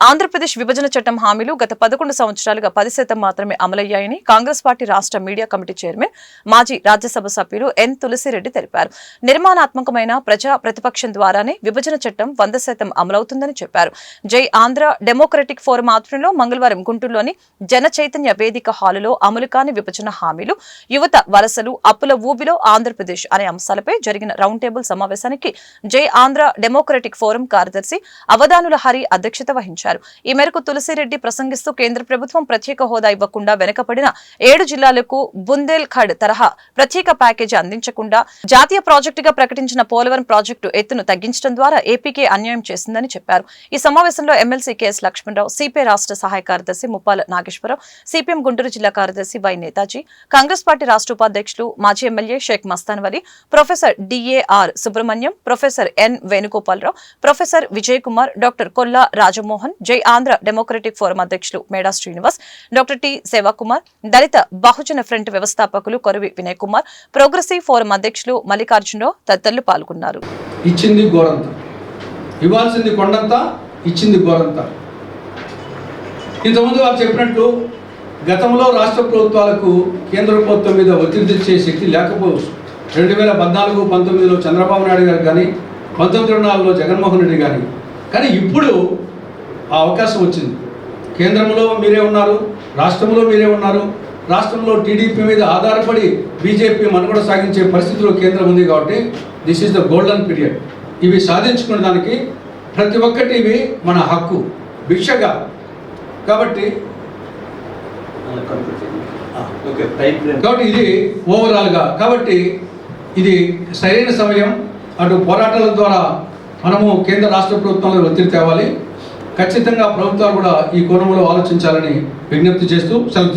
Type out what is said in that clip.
ఆంధ్రప్రదేశ్ విభజన చట్టం హామీలు గత పదకొండు సంవత్సరాలుగా పది శాతం మాత్రమే అమలయ్యాయని కాంగ్రెస్ పార్టీ రాష్ట్ర మీడియా కమిటీ చైర్మన్ మాజీ రాజ్యసభ సభ్యులు ఎన్ తులసిరెడ్డి తెలిపారు. నిర్మాణాత్మకమైన ప్రజా ప్రతిపక్షం ద్వారానే విభజన చట్టం వంద శాతం అమలవుతుందని చెప్పారు. జై ఆంధ్ర డెమోక్రటిక్ ఫోరం ఆధ్వర్యంలో మంగళవారం గుంటూరులోని జన చైతన్య వేదిక హాలులో అమలు కాని విభజన హామీలు యువత వలసలు అప్పుల ఊబిలో ఆంధ్రప్రదేశ్ అనే అంశాలపై జరిగిన రౌండ్ టేబుల్ సమావేశానికి జై ఆంధ్ర డెమోక్రటిక్ ఫోరం కార్యదర్శి అవధానుల హరి అధ్యక్షత వహించారు. ఈ మేరకు తులసిరెడ్డి ప్రసంగిస్తూ కేంద్ర ప్రభుత్వం ప్రత్యేక హోదా ఇవ్వకుండా వెనుకబడిన ఏడు జిల్లాలకు బుందేల్ ఖడ్ తరహా ప్రత్యేక ప్యాకేజీ అందించకుండా జాతీయ ప్రాజెక్టుగా ప్రకటించిన పోలవరం ప్రాజెక్టు ఎత్తును తగ్గించడం ద్వారా ఏపీకే అన్యాయం చేసిందని చెప్పారు. ఈ సమావేశంలో ఎమ్మెల్సీ కెఎస్ లక్ష్మణరావు సిపిఐ రాష్ట్ర సహాయ కార్యదర్శి ముప్పాల నాగేశ్వరరావు సిపిఎం గుంటూరు జిల్లా కార్యదర్శి వై నేతాజీ కాంగ్రెస్ పార్టీ రాష్ట్ర ఉపాధ్యక్షులు మాజీ MLA Shaik Mastan Vali professor DAR Subrahmanyam professor N Venugopalarao professor Vijay Kumar doctor Kolla Rajamohan Jai Andhra democratic forum అధ్యక్షులు Meda Srinivas doctor T Sevakumar Dalita Bahujana front వ్యవస్థాపకులు Koravi Vinay Kumar progressive forum అధ్యక్షులు మల్లికార్జునరావు తదితరులు పాల్గొన్నారు. ఇచ్చింది గోరంత. ఇవ్వాల్సింది కొండంత ఇచ్చింది గోరంత. ఇంతకుముందు వాళ్ళు చెప్పినట్లు గతంలో రాష్ట్ర ప్రభుత్వాలకు కేంద్ర ప్రభుత్వం మీద ఒత్తిడి తెచ్చే శక్తి లేకపోవచ్చు. రెండు వేల పద్నాలుగు పంతొమ్మిదిలో చంద్రబాబు నాయుడు గారు కానీ పంతొమ్మిది ఇరవై నాలుగులో జగన్మోహన్ రెడ్డి కానీ కానీ ఇప్పుడు ఆ అవకాశం వచ్చింది. కేంద్రంలో మీరే ఉన్నారు రాష్ట్రంలో మీరే ఉన్నారు రాష్ట్రంలో టీడీపీ మీద ఆధారపడి బీజేపీ మనుగడ సాగించే పరిస్థితిలో కేంద్రం ఉంది కాబట్టి this is the golden period ఇవి సాధించుకునే దానికి ప్రతి ఒక్కటి ఇవి మన హక్కు భిక్షగా. కాబట్టి కాబట్టి ఇది ఓవరాల్గా కాబట్టి ఇది సరైన సమయం. అటు పోరాటాల ద్వారా మనము కేంద్ర రాష్ట్ర ప్రభుత్వంలో ఒత్తిడి తేవాలి. ఖచ్చితంగా ప్రభుత్వాలు కూడా ఈ కోణంలో ఆలోచించాలని విజ్ఞప్తి చేస్తూ సెలవు